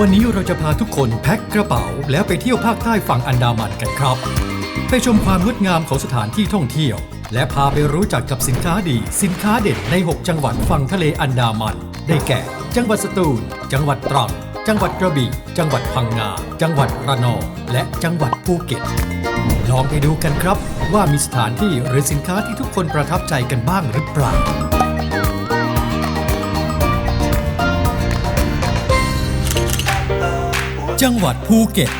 วันนี้เราจะพาทุกคนแพ็คกระเป๋า แล้วไปเที่ยวภาคใต้ฝั่งอันดามันกันครับ ไปชมความงดงามของสถานที่ท่องเที่ยว และพาไปรู้จักกับสินค้าดี สินค้าเด่นใน 6 จังหวัดฝั่งทะเลอันดามัน ได้แก่ จังหวัดสตูล จังหวัดตรัง จังหวัดกระบี่ จังหวัดพังงา จังหวัดระนอง และจังหวัดภูเก็ต ลองไปดูกันครับ ว่ามีสถานที่หรือสินค้าที่ทุกคนประทับใจกันบ้างหรือเปล่า จังหวัดภูเก็ต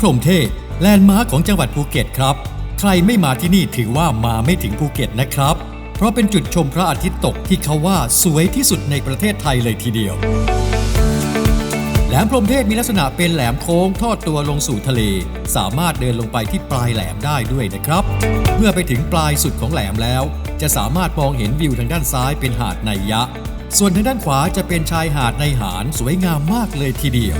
พรมเทพแลนด์มาร์คของจังหวัดภูเก็ตครับ ใครไม่มาที่นี่ถือว่ามาไม่ถึงภูเก็ตนะครับ เพราะเป็นจุดชมพระอาทิตย์ตกที่เขาว่าสวยที่สุดในประเทศไทยเลยทีเดียว แหลมพรมเทพมีลักษณะเป็นแหลมโค้งทอดตัวลงสู่ทะเล สามารถเดินลงไปที่ปลายแหลมได้ด้วยนะครับ เมื่อไปถึงปลายสุดของแหลมแล้ว จะสามารถมองเห็นวิวทางด้านซ้ายเป็นหาดไนยะ ส่วนทางด้านขวาจะเป็นชายหาดในหารสวยงามมากเลยทีเดียว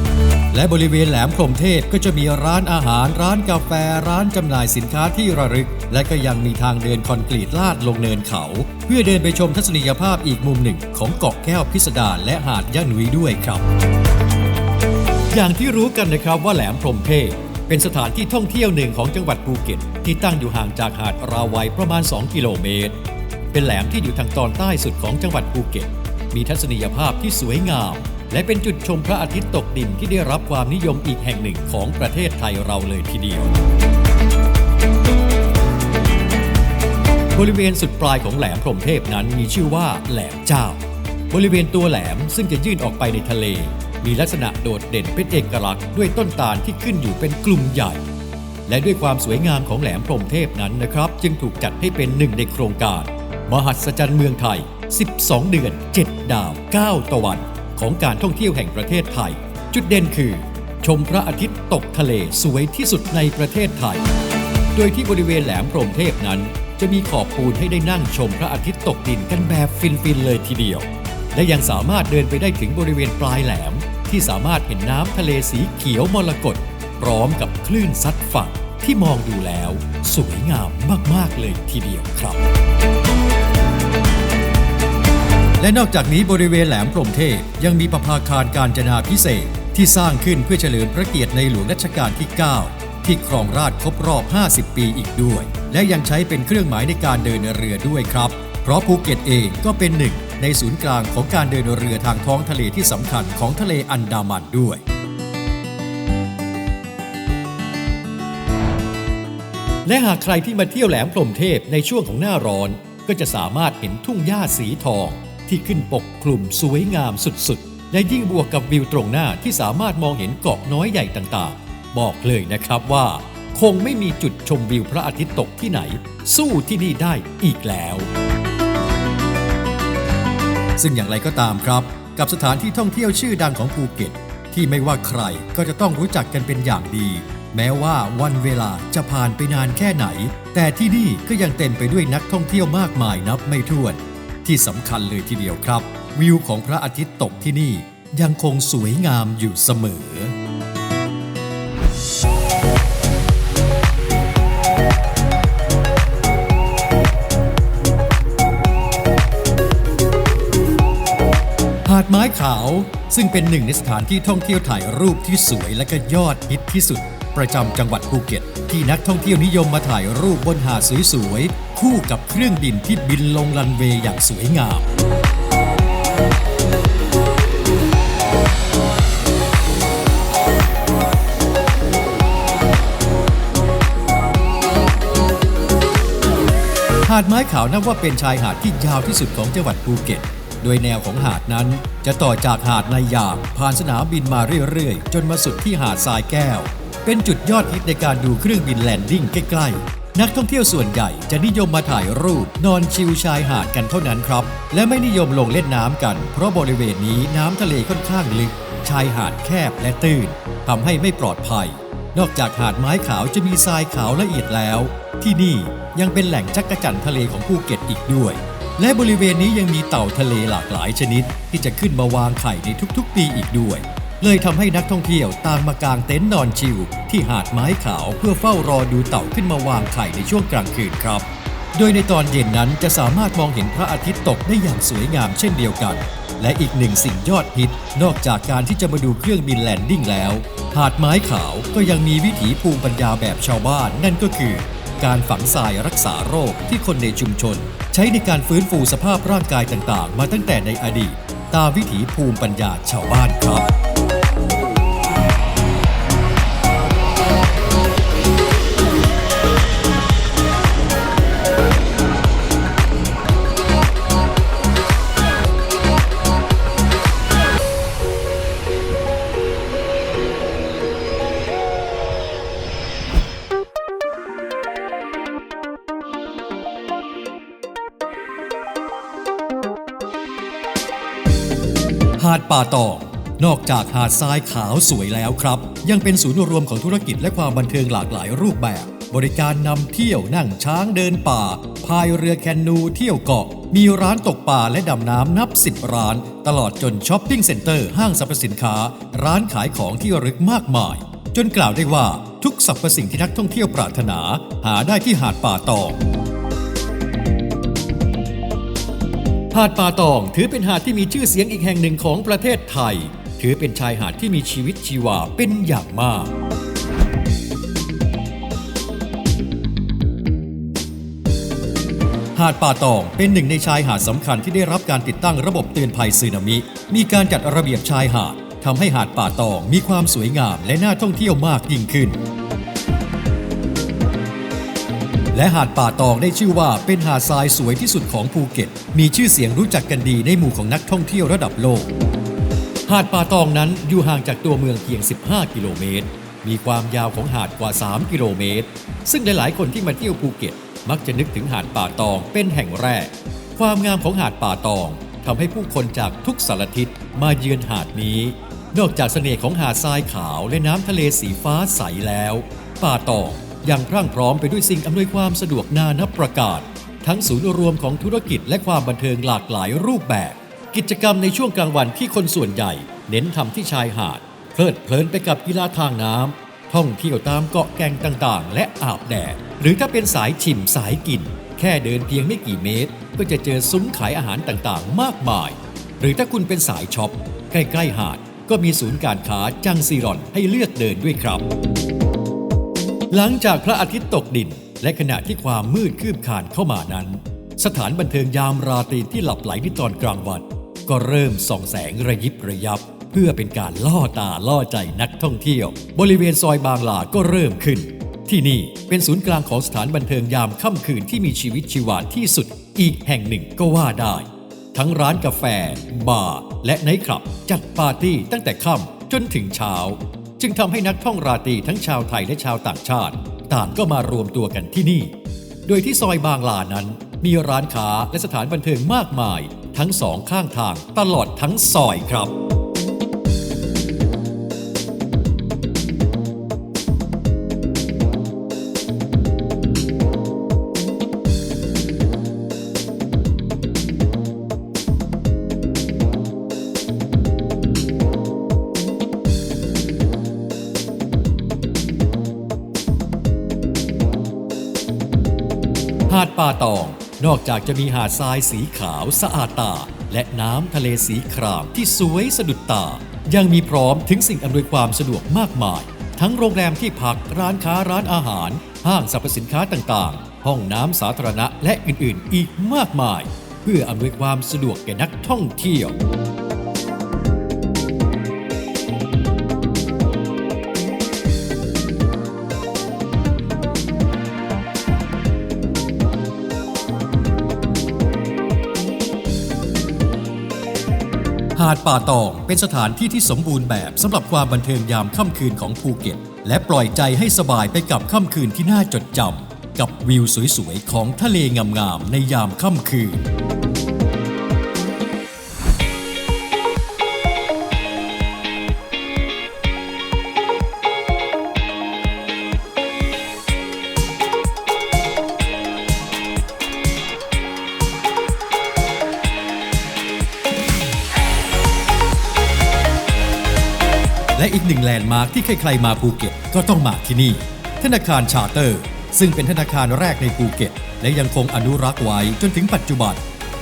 และบริเวณแหลมพรมเทพก็จะมีร้านอาหาร ร้านกาแฟ ร้านจำหน่ายสินค้าที่ระลึก และก็ยังมีทางเดินคอนกรีตลาดลงเนินเขา เพื่อเดินไปชมทัศนียภาพอีกมุมหนึ่ง ของเกาะแก้วพิสดารและหาดย่านุยด้วยครับ อย่างที่รู้กันนะครับว่าแหลมพรมเทพเป็นสถานที่ท่องเที่ยวหนึ่งของจังหวัดภูเก็ต ที่ตั้งอยู่ห่างจากหาดราวัยประมาณ 2 กิโลเมตร เป็นแหลมที่อยู่ทางตอนใต้สุดของจังหวัดภูเก็ต มีทัศนียภาพที่สวยงาม และเป็นจุดชมพระอาทิตย์ตกดินที่ได้รับความนิยมอีกแห่งหนึ่งของประเทศไทยเราเลยทีเดียว บริเวณสุดปลายของแหลมพรหมเทพนั้นมีชื่อว่าแหลมเจ้า บริเวณตัวแหลมซึ่งจะยื่นออกไปในทะเล มีลักษณะโดดเด่นเป็นเอกลักษณ์ด้วยต้นตาลที่ขึ้นอยู่เป็นกลุ่มใหญ่และด้วยความสวยงามของแหลมพรหมเทพนั้นนะครับ จึงถูกจัดให้เป็นหนึ่งในโครงการ มหัศจรรย์เมืองไทย 12 เดือน 7 ดาว 9 ตะวัน ของการท่องเที่ยวแห่งประเทศไทย จุดเด่นคือ ชมพระอาทิตย์ตกทะเลสวยที่สุดในประเทศไทย โดยที่บริเวณแหลมพรหมเทพนั้น จะมีขอบปูนให้ได้นั่งชมพระอาทิตย์ตกดินกันแบบฟินๆเลยทีเดียว และยังสามารถเดินไปได้ถึงบริเวณปลายแหลม ที่สามารถเห็นน้ำทะเลสีเขียวมรกตพร้อมกับคลื่นซัดฝั่งที่มองดูแล้ว สวยงามมาก ๆ เลยทีเดียวครับ และนอกจากนี้บริเวณแหลมพรมเทพยังมีประภาคารการจนาพิเศษที่สร้างขึ้นเพื่อเฉลิมพระเกียรติในหลวงรัชกาลที่ 9 ที่ครองราชครบรอบ 50 ปีอีกด้วย และยังใช้เป็นเครื่องหมายในการเดินเรือด้วยครับ เพราะภูเก็ตเองก็เป็นหนึ่ง ในศูนย์กลางของการเดินเรือทางท้องทะเลที่สำคัญของทะเลอันดามันด้วยและหากใครที่มาเที่ยวแหลมพรมเทพในช่วงของหน้าร้อน ก็จะสามารถเห็นทุ่งหญ้าสีทอง ที่ขึ้นปกคลุมสวยงามสุดๆ และยิ่งบวกกับวิวตรงหน้าที่สามารถมองเห็นเกาะน้อยใหญ่ต่างๆ บอกเลยนะครับว่า คงไม่มีจุดชมวิวพระอาทิตย์ตกที่ไหน สู้ที่นี่ได้อีกแล้ว ซึ่งอย่างไรก็ตามครับ กับสถานที่ท่องเที่ยวชื่อดังของภูเก็ต ที่ไม่ว่าใครก็จะต้องรู้จักกันเป็นอย่างดีแม้ว่าวันเวลาจะผ่านไปนานแค่ไหน แต่ที่นี่ก็ยังเต็มไปด้วยนักท่องเที่ยวมากมายนับไม่ถ้วน ที่สำคัญเลยทีเดียวครับ วิวของพระอาทิตย์ตกที่นี่ยังคงสวยงามอยู่เสมอ หาดไม้ขาวซึ่งเป็นหนึ่งในสถานที่ท่องเที่ยวถ่ายรูปที่สวยและก็ยอดฮิตที่สุด ประจำจังหวัดภูเก็ต ที่นักท่องเที่ยวนิยมมาถ่ายรูปบนหาดสวยๆ คู่กับเครื่องบินที่บินลงรันเวย์อย่างสวยงามหาดไม้ขาวนับว่าเป็นชายหาดที่ยาวที่สุดของจังหวัดภูเก็ต โดยแนวของหาดนั้นจะต่อจากหาดในายางผ่านสนามบินมาเรื่อยๆ จนมาสุดที่หาดทรายแก้ว เป็นจุดยอดฮิตในการดูเครื่องบินแลนดิ้งใกล้ๆ นักท่องเที่ยวส่วนใหญ่จะนิยมมาถ่ายรูป นอนชิลชายหาดกันเท่านั้นครับ และไม่นิยมลงเล่นน้ำกัน เพราะบริเวณนี้น้ำทะเลค่อนข้างลึก ชายหาดแคบและตื้นทำให้ไม่ปลอดภัย นอกจากหาดไม้ขาวจะมีทรายขาวละเอียดแล้ว ที่นี่ยังเป็นแหล่งจักรจั่นทะเลของภูเก็ตอีกด้วยและบริเวณนี้ยังมีเต่าทะเลหลากหลายชนิด ที่จะขึ้นมาวางไข่ในทุกๆ ปีอีกด้วย เลยทำให้นักท่องเที่ยวต่างมากางเต็นท์นอนชิลที่หาดไม้ขาวเพื่อเฝ้ารอดูเต่าขึ้นมาวางไข่ในช่วงกลางคืนครับ โดยในตอนเย็นนั้นจะสามารถมองเห็นพระอาทิตย์ตกได้อย่างสวยงามเช่นเดียวกัน และอีกหนึ่งสิ่งยอดฮิต นอกจากการที่จะมาดูเครื่องบินแลนดิ้งแล้ว หาดไม้ขาวก็ยังมีวิถีภูมิปัญญาแบบชาวบ้าน นั่นก็คือ การฝังทรายรักษาโรคที่คนในชุมชน ใช้ในการฟื้นฟูสภาพร่างกายต่างๆ มาตั้งแต่ในอดีต ตามวิถีภูมิปัญญาชาวบ้านครับาดป่าตอง นอกจากหาดทรายขาวสวยแล้วครับ ยังเป็นศูนย์รวมของธุรกิจและความบันเทิงหลากหลายรูปแบบ บริการนำเที่ยวนั่งช้างเดินป่า พายเรือแคนูเที่ยวเกาะ มีร้านตกปลาและดำน้ำนับ 10 ร้าน ตลอดจนช้อปปิ้งเซ็นเตอร์ห้างสรรพสินค้า ร้านขายของที่ระลึกมากมาย จนกล่าวได้ว่าทุกสรรพสิ่งที่นักท่องเที่ยวปรารถนา หาได้ที่หาดป่าตอง หาดป่าตองถือเป็นหาดที่มีชื่อเสียงอีกแห่งหนึ่งของประเทศไทย ถือเป็นชายหาดที่มีชีวิตชีวาเป็นอย่างมาก หาดป่าตองเป็นหนึ่งในชายหาดสำคัญที่ได้รับการติดตั้งระบบเตือนภัยสึนามิ มีการจัดระเบียบชายหาดทำให้หาดป่าตองมีความสวยงามและน่าท่องเที่ยวมากยิ่งขึ้น และหาดป่าตองได้ชื่อว่าเป็นหาดทรายสวยที่สุดของภูเก็ต มีชื่อเสียงรู้จักกันดีในหมู่ของนักท่องเที่ยวระดับโลก หาดป่าตองนั้นอยู่ห่างจากตัวเมืองเพียง 15 กิโลเมตร มีความยาวของหาดกว่า 3 กิโลเมตร ซึ่งหลายๆคนที่มาเที่ยวภูเก็ต มักจะนึกถึงหาดป่าตองเป็นแห่งแรก ความงามของหาดป่าตองทำให้ผู้คนจากทุกสารทิศมาเยือนหาดนี้ นอกจากเสน่ห์ของหาดทรายขาวและน้ำทะเลสีฟ้าใสแล้ว ป่าตอง ยังพรั่งพร้อมไปด้วยสิ่งอำนวยความสะดวกนานับประการ ทั้งศูนย์รวมของธุรกิจและความบันเทิงหลากหลายรูปแบบ กิจกรรมในช่วงกลางวันที่คนส่วนใหญ่ เน้นทำที่ชายหาด เพลิดเพลินไปกับกีฬาทางน้ำท่องเที่ยวตามเกาะแก่งต่างๆ และอาบแดด หรือถ้าเป็นสายชิมสายกิน แค่เดินเพียงไม่กี่เมตร ก็จะเจอซุ้มขายอาหารต่างๆ มากมาย หรือถ้าคุณเป็นสายช็อปใกล้ๆหาดก็มีศูนย์การค้าจังซีรอนให้เลือกเดินด้วยครับ หลังจากพระอาทิตย์ตกดิน และขณะที่ความมืดคืบคานเข้ามานั้น สถานบันเทิงยามราตรีที่หลับไหลในตอนกลางวัน ก็เริ่มส่องแสงระยิบระยับ เพื่อเป็นการล่อตาล่อใจนักท่องเที่ยว บริเวณซอยบางลาก็เริ่มขึ้น ที่นี่เป็นศูนย์กลางของสถานบันเทิงยามค่ำคืนที่มีชีวิตชีวาที่สุดอีกแห่งหนึ่งก็ว่าได้ ทั้งร้านกาแฟ บาร์และไนท์คลับ จัดปาร์ตี้ตั้งแต่ค่ำจนถึงเช้า จึงทำให้นักท่องราตรีทั้งชาวไทยและชาวต่างชาติ ต่างก็มารวมตัวกันที่นี่ โดยที่ซอยบางลานั้น มีร้านค้าและสถานบันเทิงมากมาย ทั้งสองข้างทางตลอดทั้งซอยครับากจะมีหาดทรายสีขาวสะอาดตา และน้ำทะเลสีครามที่สวยสะดุดตา ยังมีพร้อมถึงสิ่งอำนวยความสะดวกมากมาย ทั้งโรงแรมที่พักร้านค้าร้านอาหาร ห้างสรรพสินค้าต่างๆ ห้องน้ำสาธารณะและอื่นๆ อีกมากมาย เพื่ออำนวยความสะดวกแก่นักท่องเที่ยวาดป่าตองเป็นสถานที่ที่สมบูรณ์แบบสำหรับความบันเทิงยามค่ำคืนของภูเก็ต และปล่อยใจให้สบายไปกับค่ำคืนที่น่าจดจำกับวิวสวยๆ ของทะเลงามๆในยามค่ำคืน หนึ่งแลนด์มาร์คที่ใครๆมาภูเก็ตก็ต้องมาที่นี่ ธนาคารชาร์เตอร์ ซึ่งเป็นธนาคารแรกในภูเก็ต และยังคงอนุรักษ์ไว้จนถึงปัจจุบัน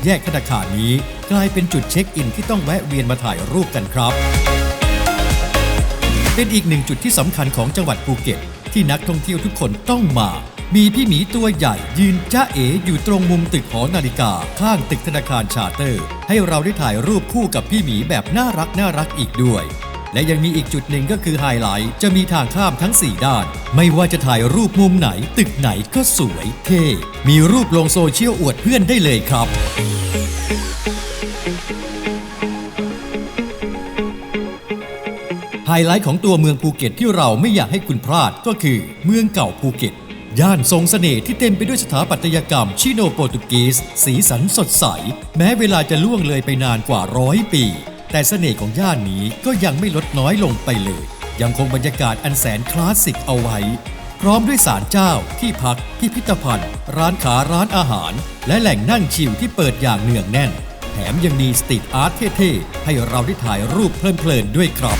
แยกธนาคารนี้กลายเป็นจุดเช็คอินที่ต้องแวะเวียนมาถ่ายรูปกันครับ เป็นอีกหนึ่งจุดที่สำคัญของจังหวัดภูเก็ต ที่นักท่องเที่ยวทุกคนต้องมา มีพี่หมีตัวใหญ่ยืนจ้าเอ๋อยู่ตรงมุมตึกหอนาฬิกาข้างตึกธนาคารชาร์เตอร์ ให้เราได้ถ่ายรูปคู่กับพี่หมีแบบน่ารักน่ารักอีกด้วย และยังมีอีกจุดหนึ่งก็คือไฮไลท์จะมีทางข้ามทั้ง 4 ด้าน ไม่ว่าจะถ่ายรูปมุมไหน ตึกไหนก็สวยเท่มีรูปลงโซเชียลอวดเพื่อนได้เลยครับไฮไลท์ของตัวเมืองภูเก็ตที่เราไม่อยากให้คุณพลาดก็คือ เมืองเก่าภูเก็ต ย่านทรงสเสน่ห์ที่เต็มไปด้วยสถาปัตยกรรมชิโนโปรตุกีส สีสันสดใส แม้เวลาจะล่วงเลยไปนานกว่าร้อยปี แต่เสน่ห์ของย่านนี้ก็ยังไม่ลดน้อยลงไปเลย ยังคงบรรยากาศอันแสนคลาสสิกเอาไว้ พร้อมด้วยศาลเจ้า ที่พัก พิพิธภัณฑ์ ร้านขาร้านอาหาร และแหล่งนั่งชิลที่เปิดอย่างเนืองแน่น แถมยังมีสตรีทอาร์ตเท่ๆ ให้เราได้ถ่ายรูปเพลินๆด้วยครับ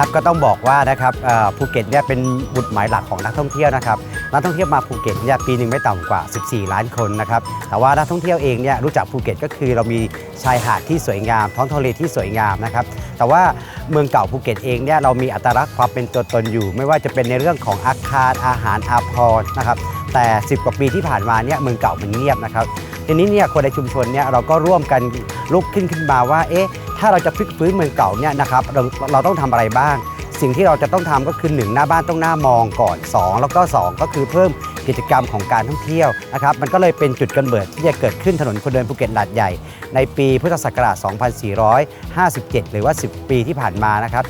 ครับก็ต้องบอกว่านะครับภูเก็ตเนี่ยเป็นบุตรหมายหลักของนักท่องเที่ยวนะครับนักท่องเที่ยวมาภูเก็ตเนี่ยปีหนึ่งไม่ต่ำกว่า 14 ล้านคนนะครับแต่ว่านักท่องเที่ยวเองเนี่ยรู้จักภูเก็ตก็คือเรามีชายหาดที่สวยงาม ท้องทะเลที่สวยงามนะครับแต่ว่าเมืองเก่าภูเก็ตเองเนี่ยเรามีอัตลักษณ์ความเป็นตัวตนอยู่ ไม่ว่าจะเป็นในเรื่องของอาคารอาหารอาภรณ์นะครับแต่ 10 กว่าปีที่ผ่านมาเนี่ยเมืองเก่ามันเงียบนะครับทีนี้เนี่ยคนในชุมชนเนี่ยเราก็ร่วมกันลุกขึ้นขึ้นมาว่าเอ๊ะ ถ้าเราจะพลิกฟื้นเมืองเก่าเนี่ยนะครับเราเราต้องทำอะไรบ้าง สิ่งที่เราจะต้องทำก็คือหนึ่งหน้าบ้านต้องหน้ามองก่อน 2 แล้วก็ 2 ก็คือเพิ่มกิจกรรมของการท่องเที่ยวนะครับมันก็เลยเป็นจุดกำเนิดที่จะเกิดขึ้นถนนคนเดินภูเก็ตลาดใหญ่ ในปีพุทธศักราช 2457 หรือว่า 10 ปีที่ผ่านมานะครับ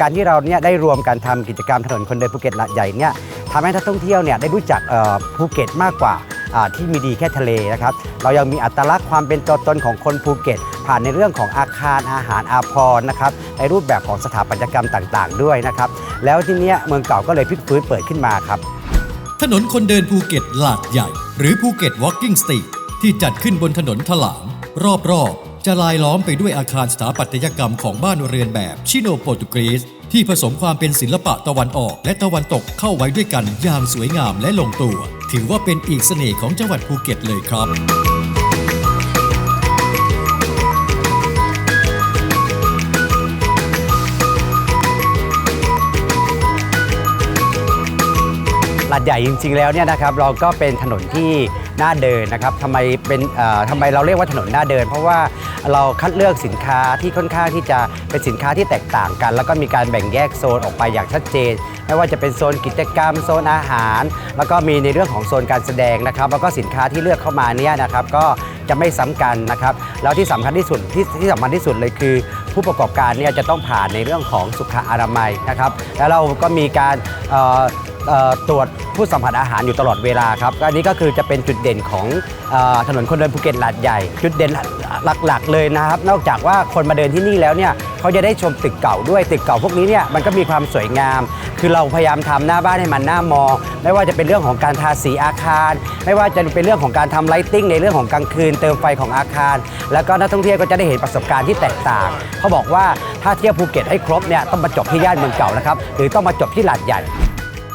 การที่เราเนี่ยได้รวมกันทำกิจกรรมถนนคนเดินภูเก็ตลาดใหญ่เนี่ยทำให้นักท่องเที่ยวเนี่ยได้รู้จักภูเก็ตมากกว่าอ่าที่มีดีแค่ทะเลนะครับ เรายังมีอัตลักษณ์ความเป็นตัวตนของคนภูเก็ต ผ่านในเรื่องของอาคารอาหารอาภรณ์นะครับในรูปแบบของสถาปัตยกรรมต่างๆ ด้วยนะครับแล้วที่เนี้ยเมืองเก่าก็เลยพลิกฟื้นเปิดขึ้นมาครับ ถนนคนเดินภูเก็ตลาดใหญ่ หรือภูเก็ต Walking Street ที่จัดขึ้นบนถนนถลางรอบๆ จะลายล้อมไปด้วยอาคารสถาปัตยกรรมของบ้านเรือนแบบชิโนโปรตุเกสที่ผสมความเป็นศิลปะตะวันออกและตะวันตกเข้าไว้ด้วยกันอย่างสวยงามและลงตัว ถือว่าเป็นอีกเสน่ห์ของจังหวัดภูเก็ตเลยครับ ลาดใหญ่จริง ๆ แล้วเนี่ยนะครับเราก็เป็นถนนที่น่าเดินนะครับทำไมเป็นเอ่อทำไมเราเรียกว่าถนนน่าเดิน เพราะว่าเราคัดเลือกสินค้าที่ค่อนข้างที่จะเป็นสินค้าที่แตกต่างกัน แล้วก็มีการแบ่งแยกโซนออกไปอย่างชัดเจน ไม่ว่าจะเป็นโซนกิจกรรมโซนอาหาร แล้วก็มีในเรื่องของโซนการแสดงนะครับ แล้วก็สินค้าที่เลือกเข้ามาเนี่ยนะครับก็จะไม่ซ้ำกันนะครับแล้วที่สำคัญที่สุดที่ที่สำคัญที่สุดเลยคือ ผู้ประกอบการเนี่ยจะต้องผ่านในเรื่องของสุขอนามัยนะครับ แล้วเราก็มีการเอ่อ ตรวจผู้สัมผัสอาหารอยู่ตลอดเวลาครับอันนี้ก็คือจะเป็นจุดเด่นของอถนนคนเดินภูเก็ตหลาดใหญ่ จุดเด่นหลักๆเลยนะครับ นอกจากว่าคนมาเดินที่นี่แล้วเนี่ยเขาจะได้ชมตึกเก่าด้วยตึกเก่าพวกนี้เนี่ยมันก็มีความสวยงาม คือเราพยายามทำหน้าบ้านให้มันน่ามอง ไม่ว่าจะเป็นเรื่องของการทาสีอาคาร ไม่ว่าจะเป็นเรื่องของการทำไลติ้งในเรื่องของกลางคืน เติมไฟของอาคาร แล้วก็นักท่องเที่ยวก็จะได้เห็นประสบการณ์ที่แตกต่าง เขาบอกว่าถ้าเที่ยวภูเก็ตให้ครบเนี่ยต้องมาจบที่ย่านเมืองเก่านะครับหรือต้องมาจบที่หลาดใหญ่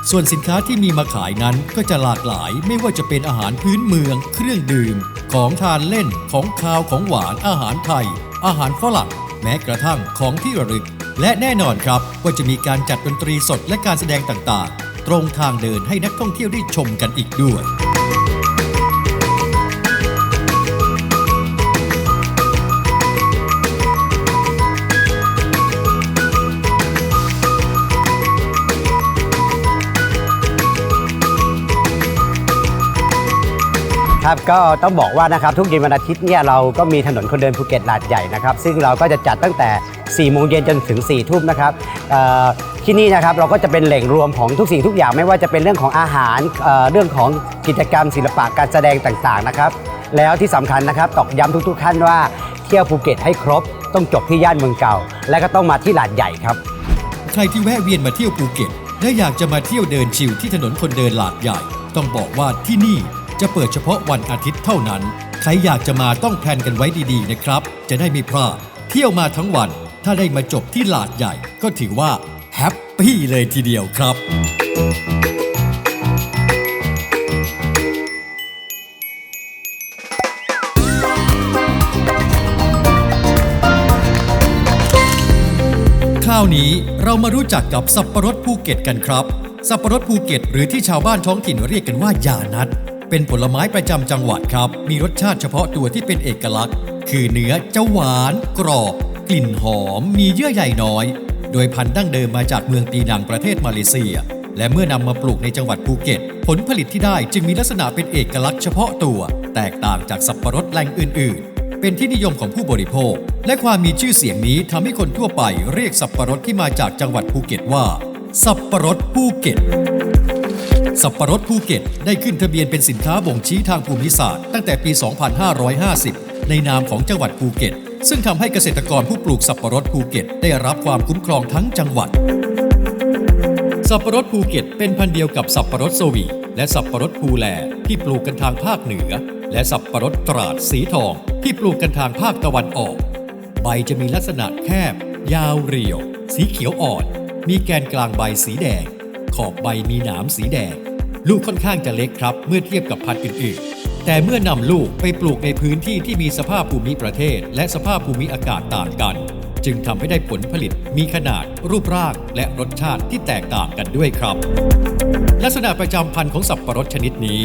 ส่วนสินค้าที่มีมาขายนั้นก็จะหลากหลายไม่ว่าจะเป็นอาหารพื้นเมือง เครื่องดื่ม ของทานเล่น ของคาวของหวานอาหารไทย อาหารฝรั่งแม้กระทั่งของที่ระลึก และแน่นอนครับว่าจะมีการจัดดนตรีสดและการแสดงต่างๆ ตรงทางเดินให้นักท่องเที่ยวได้ชมกันอีกด้วย ครับก็ต้องบอกว่านะครับทุกเย็นวันอาทิตย์เนี่ยเราก็มีถนนคนเดินภูเก็ตหลาดใหญ่นะครับซึ่งเราก็จะจัดตั้งแต่4โมงเย็นจนถึง4ทุ่มนะครับเอ่อที่นี่นะครับเราก็จะเป็นแหล่งรวมของทุกสิ่งทุกอย่างไม่ว่าจะเป็นเรื่องของอาหารเอ่อเรื่องของกิจกรรมศิลปะการแสดงต่างๆนะครับแล้วที่สำคัญนะครับตอกย้ำทุกๆท่านว่าเที่ยวภูเก็ตให้ครบ ต้องจบที่ย่านเมืองเก่า และก็ต้องมาที่หลาดใหญ่ครับ ใครที่แวะเวียนมาเที่ยวภูเก็ต และอยากจะมาเที่ยวเดินชิลที่ถนนคนเดินหลาดใหญ่ ต้องบอกว่าที่นี่ จะเปิดเฉพาะวันอาทิตย์เท่านั้น ใครอยากจะมาต้องแพลนกันไว้ดีๆนะครับ จะได้ไม่พลาด เที่ยวมาทั้งวัน ถ้าได้มาจบที่หลาดใหญ่ ก็ถือว่าแฮปปี้เลยทีเดียวครับ คราวนี้เรามารู้จักกับสับปะรดภูเก็ตกันครับ สับปะรดภูเก็ต หรือที่ชาวบ้านท้องถิ่นเรียกกันว่ายานัด เป็นผลไม้ประจำจังหวัดครับ มีรสชาติเฉพาะตัวที่เป็นเอกลักษณ์ คือเนื้อจะหวาน กรอบ กลิ่นหอม มีเยื่อใยน้อย โดยพันธุ์ดั้งเดิมมาจากเมืองปีนังประเทศมาเลเซีย และเมื่อนำมาปลูกในจังหวัดภูเก็ต ผลผลิตที่ได้จึงมีลักษณะเป็นเอกลักษณ์เฉพาะตัว แตกต่างจากสับปะรดแหล่งอื่น ๆ เป็นที่นิยมของผู้บริโภค และความมีชื่อเสียงนี้ทำให้คนทั่วไปเรียกสับปะรดที่มาจากจังหวัดภูเก็ตว่า สับปะรดภูเก็ต สับปะรดภูเก็ตได้ขึ้นทะเบียนเป็นสินค้าบ่งชี้ทางภูมิศาสตร์ตั้งแต่ปี 2550 ในนามของจังหวัดภูเก็ต ซึ่งทำให้เกษตรกรผู้ปลูกสับปะรดภูเก็ต ได้รับความคุ้มครองทั้งจังหวัด สับปะรดภูเก็ตเป็นพันธุ์เดียวกับสับปะรดโซวี และสับปะรดภูแลที่ปลูกกันทางภาคเหนือ และสับปะรดตราดสีทอง ที่ปลูกกันทางภาคตะวันออก ใบจะมีลักษณะแคบ ยาวเรียว สีเขียวอ่อน มีแกนกลางใบสีแดง ขอบใบมีหนามสีแดง ลูกค่อนข้างจะเล็กครับ เมื่อเทียบกับพันธุ์อื่นๆ แต่เมื่อนำลูกไปปลูกในพื้นที่ที่มีสภาพภูมิประเทศ และสภาพภูมิอากาศต่างกัน จึงทำให้ได้ผลผลิตมีขนาด รูปร่าง และรสชาติที่แตกต่างกันด้วยครับ ลักษณะประจำพันธุ์ของสับปะรดชนิดนี้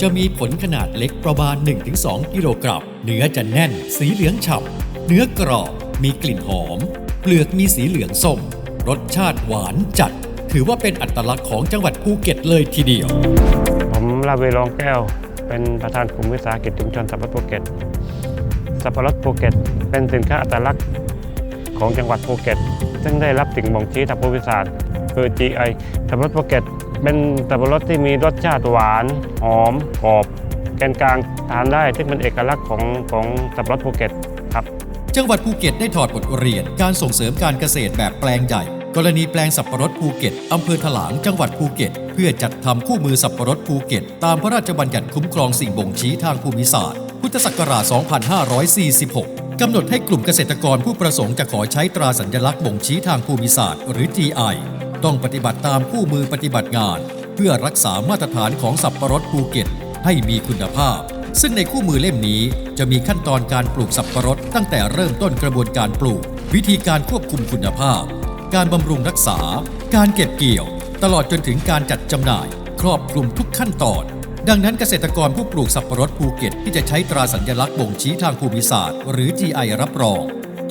จะมีผลขนาดเล็กประมาณ 1-2 กิโลกรัมเนื้อจะแน่น สีเหลืองฉ่ำเนื้อกรอบมีกลิ่นหอม เปลือกมีสีเหลืองส้มรสชาติหวานจัด ถือว่าเป็นอัตลักษณ์ของจังหวัดภูเก็ตเลยทีเดียว ผมลาเวรองแก้ว เป็นประธานกลุ่มวิสาหกิจชุมชนสับปะรดภูเก็ตสับปะรดภูเก็ต เป็นสินค้าอัตลักษณ์ของจังหวัดภูเก็ต ซึ่งได้รับสิ่งบ่งชี้ทางภูมิศาสตร์คือ GI สับปะรดภูเก็ต เป็นสับปะรดที่มีรสชาติหวานหอมกรอบแกนกลางทานได้ซึ่งเป็นเอกลักษณ์ของของสับปะรดภูเก็ตครับ จังหวัดภูเก็ตได้ถอดบทเรียนการส่งเสริมการเกษตรแบบแปลงใหญ่ กรณีแปลงสับปะรดภูเก็ตอำเภอถลางจังหวัดภูเก็ต เพื่อจัดทำคู่มือสับปะรดภูเก็ต ตามพระราชบัญญัติคุ้มครองสิ่งบ่งชี้ทางภูมิศาสตร์ พุทธศักราช 2546 กำหนดให้กลุ่มเกษตรกรผู้ประสงค์จะขอใช้ตราสัญลักษณ์บ่งชี้ทางภูมิศาสตร์ หรือ GI ต้องปฏิบัติตามคู่มือปฏิบัติงาน เพื่อรักษามาตรฐานของสับปะรดภูเก็ต ให้มีคุณภาพ ซึ่งในคู่มือเล่มนี้ จะมีขั้นตอนการปลูกสับปะรดตั้งแต่เริ่มต้นกระบวนการปลูก วิธีการควบคุมคุณภาพ การบำรุงรักษา การเก็บเกี่ยว ตลอดจนถึงการจัดจำหน่าย ครอบคลุมทุกขั้นตอน ดังนั้นเกษตรกรผู้ปลูกสับปะรดภูเก็ต ที่จะใช้ตราสัญลักษณ์บ่งชี้ทางภูมิศาสตร์ หรือ GI รับรอง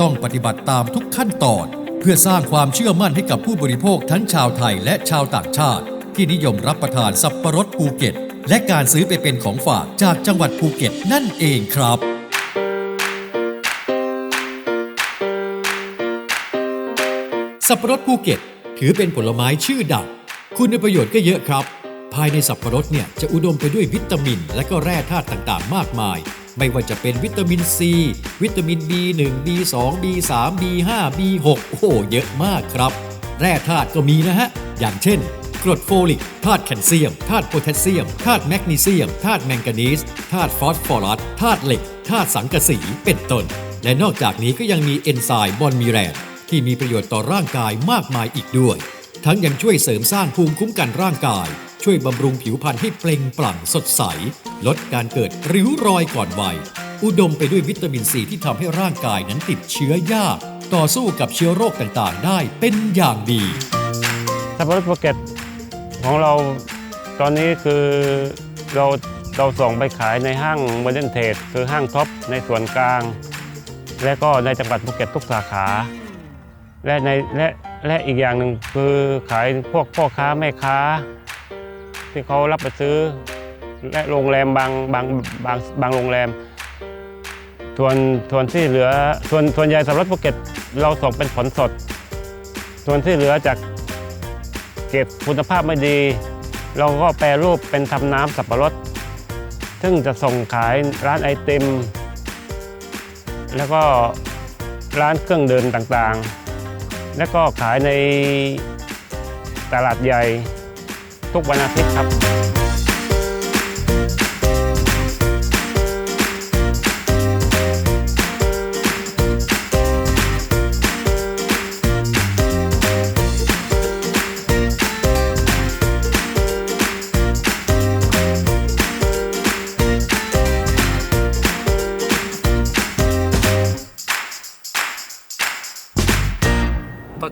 ต้องปฏิบัติตามทุกขั้นตอน เพื่อสร้างความเชื่อมั่นให้กับผู้บริโภคทั้งชาวไทยและชาวต่างชาติ ที่นิยมรับประทานสับปะรดภูเก็ต และการซื้อไปเป็นของฝากจากจังหวัดภูเก็ตนั่นเองครับ สับปะรดภูเก็ต ถือเป็นผลไม้ชื่อดัง คุณประโยชน์ก็เยอะครับ ภายในสับปะรดเนี่ยจะอุดมไปด้วยวิตามิน และก็แร่ธาตุต่างๆ มากมาย ไม่ว่าจะเป็นวิตามินซี วิตามิน B1 B2 B3 B5 B6 โอ้โหเยอะมากครับ แร่ธาตุก็มีนะฮะ อย่างเช่นกรดโฟลิก ธาตุแคลเซียม ธาตุโพแทสเซียม ธาตุแมกนีเซียม ธาตุแมงกานีส ธาตุฟอสฟอรัส ธาตุเหล็ก ธาตุสังกะสี เป็นต้น และนอกจากนี้ก็ยังมีเอนไซม์บอนมีแรน ที่มีประโยชน์ต่อร่างกายมากมายอีกด้วย ทั้งยังช่วยเสริมสร้างภูมิคุ้มกันร่างกาย ช่วยบำรุงผิวพรรณให้เปล่งปลั่งสดใส ลดการเกิดริ้วรอยก่อนวัย อุดมไปด้วยวิตามินซีที่ทำให้ร่างกายนั้นติดเชื้อยาก ต่อสู้กับเชื้อโรคต่างๆ ได้เป็นอย่างดีสับปะรดภูเก็ตของเราตอนนี้คือเราเราส่งไปขายในห้างโมเดินเทรดคือห้างท็อปในส่วนกลาง และก็ในจังหวัดภูเก็ตทุกสาขา และในและและอีกอย่างหนึ่งคือขายพวกพ่อค้าแม่ค้า ที่เขารับไปซื้อ และโรงแรมบางบางบางบางโรงแรมส่วนส่วนที่เหลือส่วนส่วนใหญ่สับปะรดภูเก็ตเราส่งเป็นผลสด ส่วนที่เหลือจากเก็บคุณภาพไม่ดี เราก็แปรรูปเป็นทำน้ำสับปะรด ซึ่งจะส่งขายร้านไอติม แล้วก็ร้านเครื่องดื่มต่างๆ และก็ขายในตลาดใหญ่ทุกวันอาทิตย์ครับ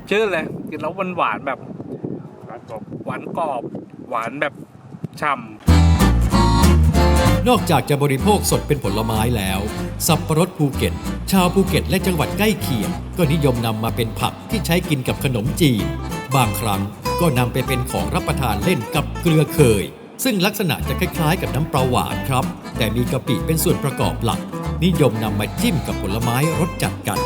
ชื่นเลยกินแล้วหวานแบบหวานกรอบ หวานแบบฉ่ำนอกจากจะบริโภคสดเป็นผลไม้แล้ว สับปะรดภูเก็ต ชาวภูเก็ตและจังหวัดใกล้เคียง ก็นิยมนำมาเป็นผักที่ใช้กินกับขนมจีน บางครั้งก็นำไปเป็นของรับประทานเล่นกับเกลือเคย ซึ่งลักษณะจะคล้ายๆ กับน้ำปลาหวานครับ แต่มีกะปิเป็นส่วนประกอบหลัก นิยมนำมาจิ้มกับผลไม้รสจัดกัน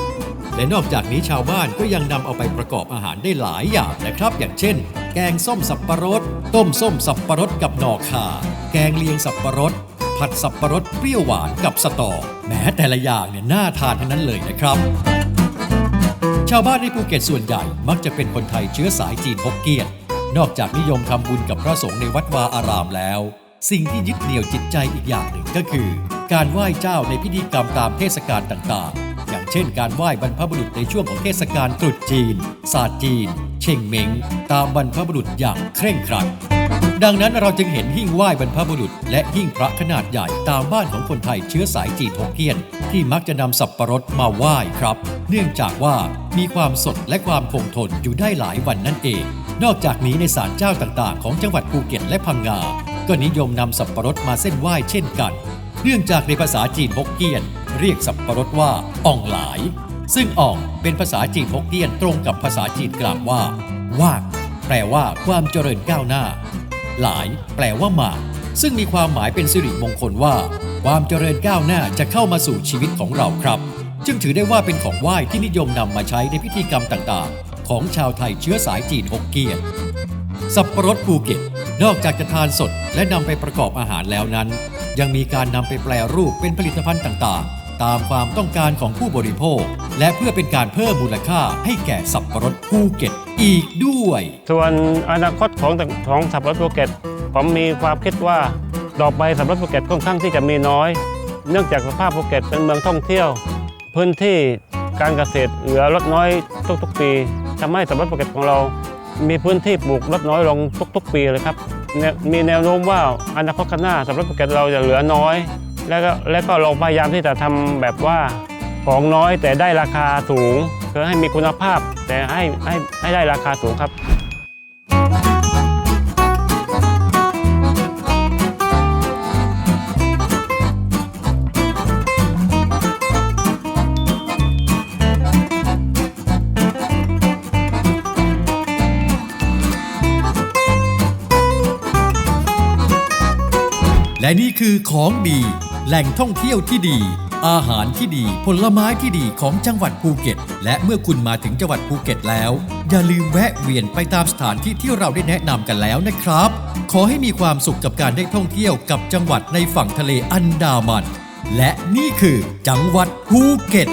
และนอกจากนี้ชาวบ้านก็ยังนำเอาไปประกอบอาหารได้หลายอย่างนะครับ อย่างเช่น แกงส้มสับปะรด ต้มส้มสับปะรดกับหน่อข่า แกงเลียงสับปะรด ผัดสับปะรดเปรี้ยวหวานกับสตอ แม้แต่ละอย่างเนี่ยน่าทานทั้งนั้นเลยนะครับชาวบ้านในภูเก็ตส่วนใหญ่มักจะเป็นคนไทยเชื้อสายจีนฮกเกี้ยน นอกจากนิยมทำบุญกับพระสงฆ์ในวัดวาอารามแล้ว สิ่งที่ยึดเหนี่ยวจิตใจอีกอย่างหนึ่งก็คือ การไหว้เจ้าในพิธีกรรมตามเทศกาลต่างๆอย่าง เช่นการไหว้บรรพบุรุษในช่วงของเทศกาลตรุษจีน ศาสตร์จีน เชงเมงตามบรรพบุรุษอย่างเคร่งครัดดังนั้นเราจึงเห็นหิ้งไหว้บรรพบุรุษ และหิ้งพระขนาดใหญ่ตามบ้านของคนไทยเชื้อสายจีนฮกเกี้ยน ที่มักจะนำสับปะรดมาไหว้ครับ เนื่องจากว่ามีความสดและความคงทนอยู่ได้หลายวันนั่นเอง นอกจากนี้ในศาลเจ้าต่างๆ ของจังหวัดภูเก็ตและพังงา ก็นิยมนำสับปะรดมาเส้นไหว้เช่นกัน เนื่องจากในภาษาจีนฮกเกี้ยน เรียกสับปะรดว่าอ่องหลาย ซึ่งอ่องเป็นภาษาจีนฮกเกี้ยนตรงกับภาษาจีนกลางว่า ว่างแปลว่าความเจริญก้าวหน้า หลาย แปลว่ามา ซึ่งมีความหมายเป็นสิริมงคลว่า ความเจริญก้าวหน้าจะเข้ามาสู่ชีวิตของเราครับ จึงถือได้ว่าเป็นของไหว้ที่นิยมนำมาใช้ในพิธีกรรมต่างๆ ของชาวไทยเชื้อสายจีนฮกเกี้ยน สับปะรดภูเก็ตนอกจากจะทานสดและนำไปประกอบอาหารแล้วนั้น ยังมีการนำไปแปลรูปเป็นผลิตภัณฑ์ต่างๆ ตามความต้องการของผู้บริโภค และเพื่อเป็นการเพิ่มมูลค่าให้แก่สับปะรดภูเก็ตอีกด้วย ส่วนอนาคตของของสับปะรดภูเก็ตผมมีความคิดว่าต่อไปสับปะรดภูเก็ตค่อนข้างที่จะมีน้อย เนื่องจากสภาพภูเก็ตเป็นเมืองท่องเที่ยว พื้นที่การเกษตรเหลือลดน้อยทุกๆ ปีทำให้สับปะรดภูเก็ตของเรา มีพื้นที่ปลูกลดน้อยลงทุกๆ ปีเลยครับ มีแนวโน้มว่าอนาคตข้างหน้าสับปะรดภูเก็ตเราจะเหลือน้อย แล้วก็แล้วก็เราพยายามที่จะทำแบบว่าของน้อยแต่ได้ราคาสูงคือให้มีคุณภาพแต่ให้ให้ให้ได้ราคาสูงครับ และนี่คือของดี แหล่งท่องเที่ยวที่ดี อาหารที่ดี ผลไม้ที่ดีของจังหวัดภูเก็ต และเมื่อคุณมาถึงจังหวัดภูเก็ตแล้ว อย่าลืมแวะเวียนไปตามสถานที่ที่เราได้แนะนำกันแล้วนะครับ ขอให้มีความสุขกับการได้ท่องเที่ยวกับจังหวัดในฝั่งทะเลอันดามัน และนี่คือจังหวัดภูเก็ต